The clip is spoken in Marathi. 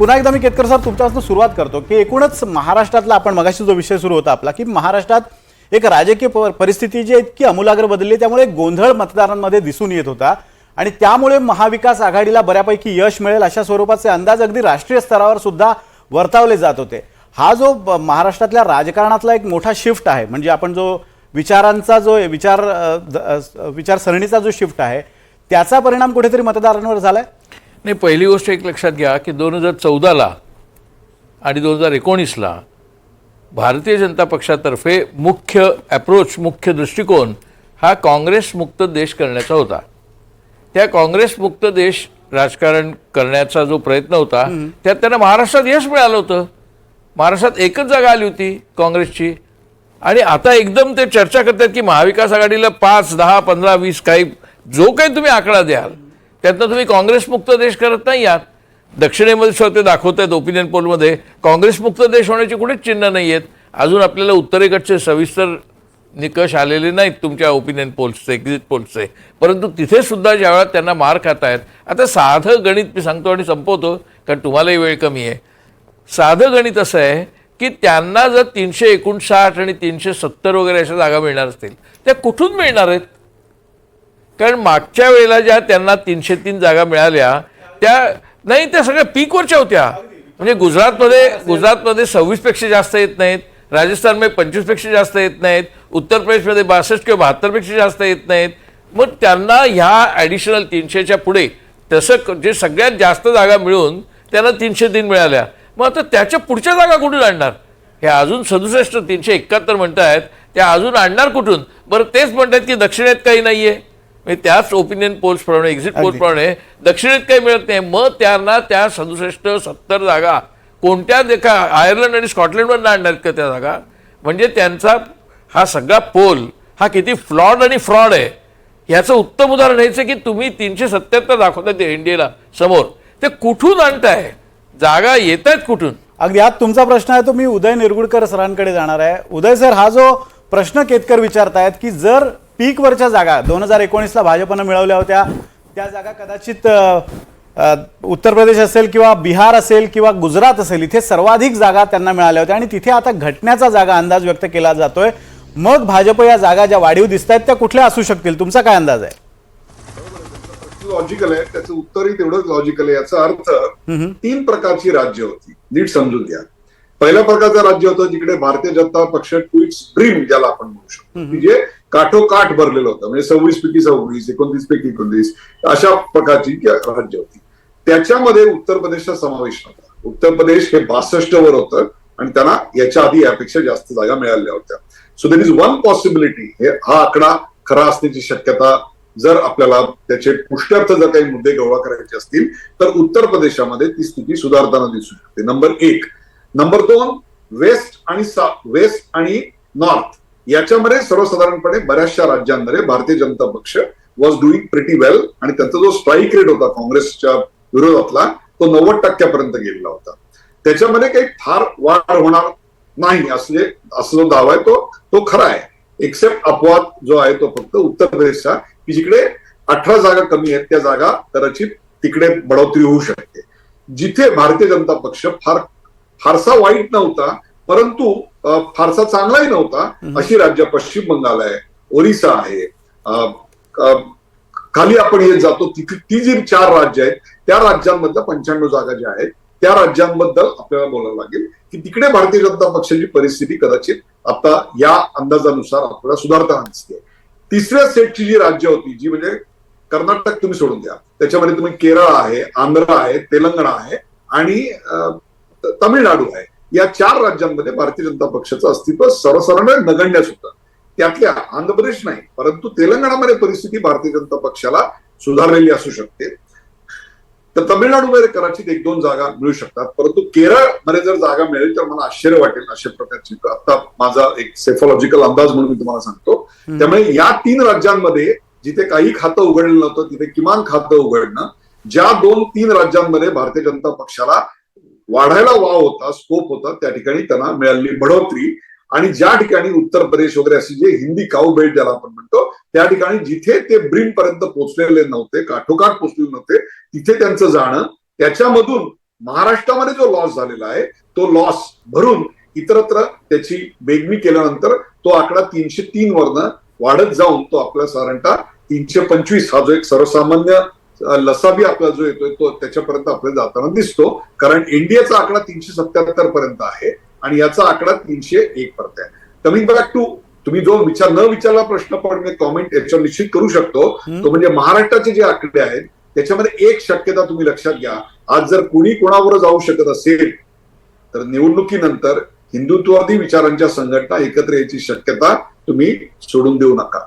पुन्हा एकदा मी केतकर सर तुमच्यापासून सुरुवात करतो की एकूणच महाराष्ट्रातला आपण मगाशी जो विषय सुरू होता आपला की महाराष्ट्रात एक राजकीय प- परिस्थिती जी इतकी अमूलाग्र बदलली त्यामुळे एक गोंधळ मतदारांमध्ये दिसून येत होता. आणि त्यामुळे महाविकास आघाडीला बऱ्यापैकी यश मिळेल अशा स्वरूपाचे अंदाज अगदी राष्ट्रीय स्तरावर सुद्धा वर्तावले जात होते. हा जो महाराष्ट्रातल्या राजकारणातला एक मोठा शिफ्ट आहे म्हणजे आपण जो विचारांचा जो विचार विचारसरणीचा जो शिफ्ट आहे त्याचा परिणाम कुठेतरी मतदारांवर झाला आहे नाही पहिली गोष्ट एक लक्षात घ्या की दोन हजार चौदाला आणि दोन हजार एकोणीसला भारतीय जनता पक्षातर्फे मुख्य अप्रोच मुख्य दृष्टिकोन हा काँग्रेस मुक्त देश करण्याचा होता. त्या काँग्रेस मुक्त देश राजकारण करण्याचा जो प्रयत्न होता त्यात त्यांना महाराष्ट्रात यश मिळालं होतं. महाराष्ट्रात एकच जागा आली होती काँग्रेसची. आणि आता एकदम ते चर्चा करतात की महाविकास आघाडीला पाच दहा पंधरा वीस काही जो काही तुम्ही आकडा द्याल त्यातनं तुम्ही काँग्रेस मुक्त देश करत नाही आहात. दक्षिणेमध्ये सुद्धा ते दाखवत आहेत ओपिनियन पोलमध्ये काँग्रेस मुक्त देश होण्याची कुठेच चिन्ह नाही आहेत अजून आपल्याला उत्तरेकडचे सविस्तर निकष आलेले नाहीत तुमच्या ओपिनियन पोल्सचे एक्झिट पोल्सचे परंतु तिथे सुद्धा ज्यावेळा त्यांना मार खात आहेत आता साधं गणित मी सांगतो आणि संपवतो कारण तुम्हालाही वेळ कमी आहे. साधं गणित असं आहे की त्यांना जर तीनशे एकोणसाठ आणि तीनशे सत्तर वगैरे अशा जागा मिळणार असतील त्या कुठून मिळणार आहेत? कारण मागच्या वेळेला ज्या त्यांना तीनशे तीन जागा मिळाल्या त्या नाही त्या सगळ्या पीकवरच्या होत्या. म्हणजे गुजरातमध्ये गुजरातमध्ये सव्वीसपेक्षा जास्त येत नाहीत राजस्थानमध्ये पंचवीसपेक्षा जास्त येत नाहीत उत्तर प्रदेशमध्ये बासष्ट किंवा बहात्तरपेक्षा जास्त येत नाहीत. मग त्यांना ह्या ॲडिशनल तीनशेच्या पुढे तसं जे सगळ्यात जास्त जागा मिळून त्यांना तीनशे तीन मिळाल्या. मग आता त्याच्या पुढच्या जागा कुठून आणणार? हे अजून सदुसष्ट तीनशे एकाहत्तर आहेत त्या अजून आणणार कुठून? बरं तेच म्हणतात की दक्षिणेत काही नाही आहे म्हणजे त्याच ओपिनियन पोल्स प्रमाणे एक्झिट पोल्स प्रमाणे दक्षिणेत काही मिळत नाही. मग त्यांना त्या सदुसष्ट सत्तर जागा कोणत्या देखा आयर्लंड आणि स्कॉटलंडवर आणणार का त्या जागा? म्हणजे त्यांचा हा सगळा पोल हा किती फ्लॉड आणि फ्रॉड आहे. याचं उत्तम उदाहरण आहे की तुम्ही तीनशे सत्याहत्तर दाखवताय ते इंडियाला समोर. ते कुठून आणताय? जागा येत आहेत कुठून? अगदी आज तुमचा प्रश्न आहे तो मी उदय निरगुडकर सरांकडे जाणार आहे. उदय सर हा जो प्रश्न केतकर विचारतायत की जर पीकवरच्या जागा. दोन हजार एकोणीसला भाजपनं मिळवल्या होत्या. त्या जागा कदाचित उत्तर प्रदेश असेल किंवा बिहार असेल किंवा गुजरात असेल इथे सर्वाधिक जागा त्यांना मिळाल्या होत्या. आणि तिथे आता घटण्याचा जागा अंदाज व्यक्त केला जातोय. मग भाजप या जागा ज्या वाढीव दिसत आहेत त्या कुठल्या असू शकतील? तुमचा काय अंदाज आहे? लॉजिकल आहे. त्याचं उत्तरही तेवढंच लॉजिकल आहे. याचा अर्थ तीन प्रकारची राज्य होती. नीट समजून घ्या. पहिल्या प्रकारचं राज्य होतं जिकडे भारतीय जनता पक्ष ट्विट ड्रीम ज्याला आपण म्हणू शकतो. की जे काठोकाठ भरलेलं होतं. म्हणजे सव्वीस पैकी सव्वीस एकोणतीस पैकी एकोणतीस अशा प्रकारची राज्य होती. त्याच्यामध्ये उत्तर प्रदेशचा समावेश नव्हता. उत्तर प्रदेश हे बासष्ट वर होतं आणि त्यांना याच्या आधी यापेक्षा जास्त जागा मिळाल्या होत्या. So there is one possibility हे हा आकडा खरा असण्याची शक्यता जर आपल्याला त्याचे पुष्ट्यर्थ जर काही मुद्दे गोळा करायचे असतील तर उत्तर प्रदेशामध्ये ती स्थिती सुधारताना दिसू शकते. नंबर एक. नंबर दोन वेस्ट आणि वेस्ट आणि नॉर्थ याच्यामध्ये सर्वसाधारणपणे बऱ्याचशा राज्यांमध्ये भारतीय जनता पक्ष वॉज डुईंग प्रिटी वेल आणि त्यांचा जो स्ट्राईक रेट होता काँग्रेसच्या विरोधातला तो नव्वद टक्क्यापर्यंत गेलेला होता. त्याच्यामध्ये काही फार वाढ होणार नाही असले असं जो दावा आहे तो तो खरा आहे. एक्सेप्ट अपवाद जो आहे तो फक्त उत्तर प्रदेशचा की जिकडे अठरा जागा कमी आहेत त्या जागा कदाचित तिकडे बढोतरी होऊ शकते. जिथे भारतीय जनता पक्ष फार फारसा वाईट नव्हता परंतु फारसा चांगलाही नव्हता. अशी राज्य पश्चिम बंगाल आहे ओरिसा आहे. खाली आपण येत जातो ती ती जी चार राज्य आहेत त्या राज्यांमधल्या पंच्याण्णव जागा ज्या आहेत त्या राज्यांबद्दल आपल्याला बोलावं लागेल की तिकडे भारतीय जनता पक्षाची परिस्थिती कदाचित आता या अंदाजानुसार आपल्याला सुधारताना दिसते. तिसऱ्या सेटची जी राज्य होती जी म्हणजे कर्नाटक तुम्ही सोडून द्या. त्याच्यामध्ये तुम्ही केरळ आहे आंध्र आहे तेलंगणा आहे आणि तामिळनाडू आहे. या चार राज्यांमध्ये भारतीय जनता पक्षाचं अस्तित्व सर्वसाधारण नगण्यच होतं त्यातल्या आंध्र प्रदेश नाही परंतु तेलंगणामध्ये परिस्थिती भारतीय जनता पक्षाला सुधारलेली असू शकते. तर तामिळनाडूमध्ये कदाचित एक दोन जागा मिळू शकतात परंतु केरळमध्ये जर जागा मिळेल तर मला आश्चर्य वाटेल अशा प्रकारची आता माझा एक सेफॉलॉजिकल अंदाज म्हणून मी तुम्हाला सांगतो. त्यामुळे या तीन राज्यांमध्ये जिथे काही खातं उघडलं नव्हतं तिथे किमान खातं उघडणं ज्या दोन तीन राज्यांमध्ये भारतीय जनता पक्षाला वाढायला वाव होता स्कोप होता त्या ठिकाणी त्यांना मिळाली बढोतरी. आणि ज्या ठिकाणी उत्तर प्रदेश वगैरे अशी जे हिंदी काऊ बेल्ट ज्याला आपण म्हणतो त्या ठिकाणी जिथे ते ब्रिम पर्यंत पोहोचलेले नव्हते काठोकाठ पोहोचलेले नव्हते तिथे त्यांचं जाणं त्याच्यामधून महाराष्ट्रामध्ये जो लॉस झालेला आहे तो लॉस भरून इतरत्र त्याची बेगमी केल्यानंतर तो आकडा तीनशे तीन वरनं वाढत जाऊन तो आपला साधारणतः तीनशे पंचवीस हा जो एक सर्वसामान्य लसाबी आपला जो येतोय तो त्याच्यापर्यंत आपल्याला जाताना दिसतो. कारण एनडीएचा आकडा तीनशे सत्याहत्तर पर्यंत आहे आणि याचा आकडा तीनशे एक पर्यंत आहे. कमिंग बॅक टू तुम्ही जो विचार न विचारला प्रश्न पण मी कॉमेंट याच्यावर निश्चित करू शकतो. तो म्हणजे महाराष्ट्राचे जे आकडे आहेत त्याच्यामध्ये एक शक्यता तुम्ही लक्षात घ्या. आज जर कुणी कोणावर जाऊ शकत असेल तर निवडणुकीनंतर हिंदुत्ववादी विचारांच्या संघटना एकत्र यायची शक्यता तुम्ही सोडून देऊ नका.